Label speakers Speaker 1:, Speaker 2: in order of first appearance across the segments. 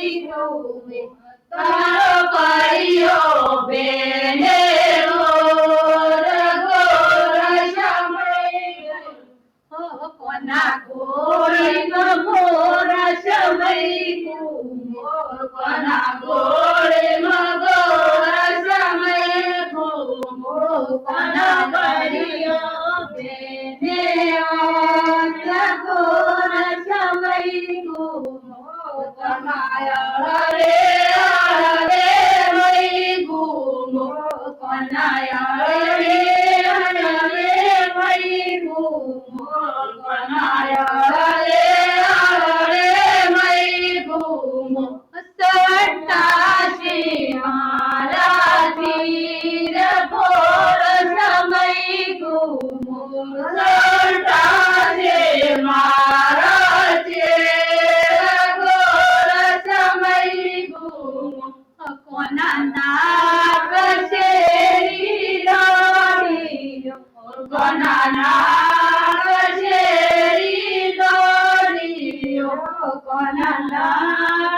Speaker 1: Thank you. one la la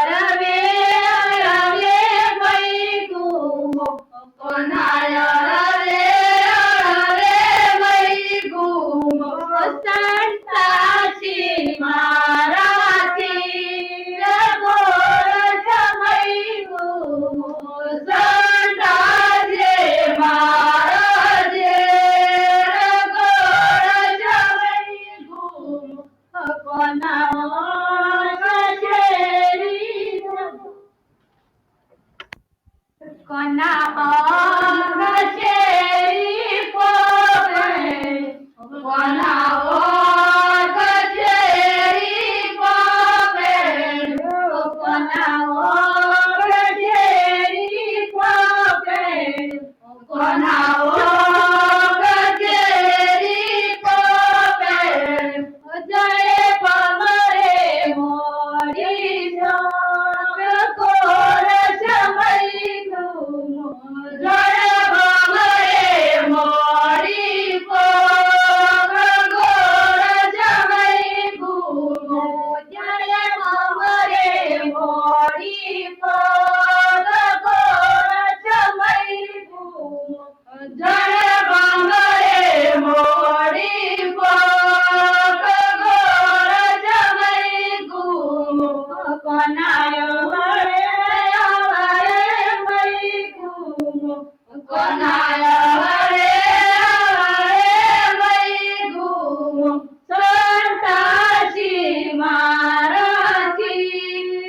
Speaker 1: संताची माराची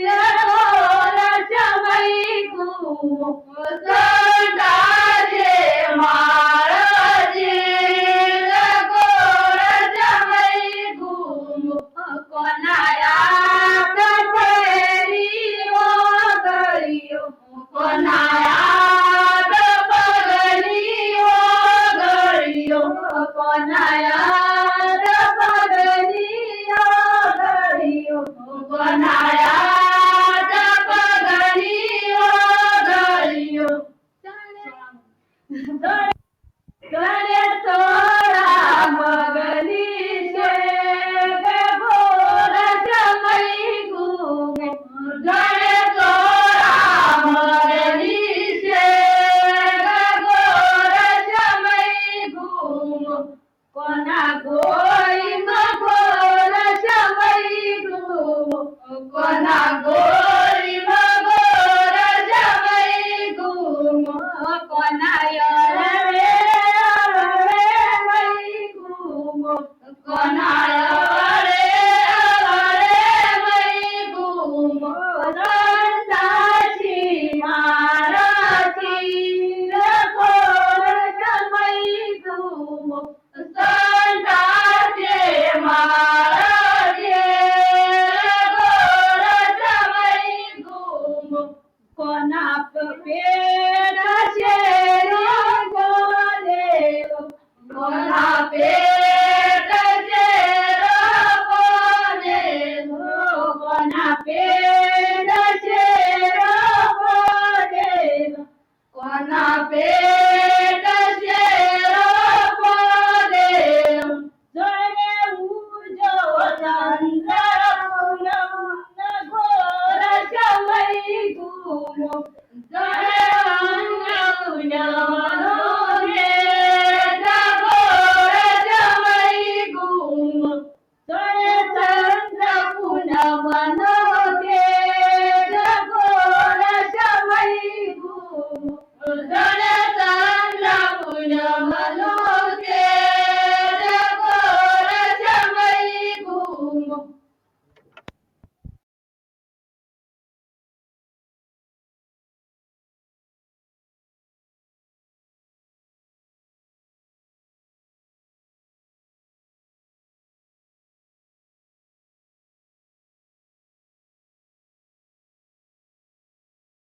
Speaker 1: रघोराच्या बाईकू संताचे
Speaker 2: माराचे
Speaker 1: रघोराच्या
Speaker 2: बाईकू
Speaker 1: कोणाया कपरी वगळी कोणाया कोणाया Conago.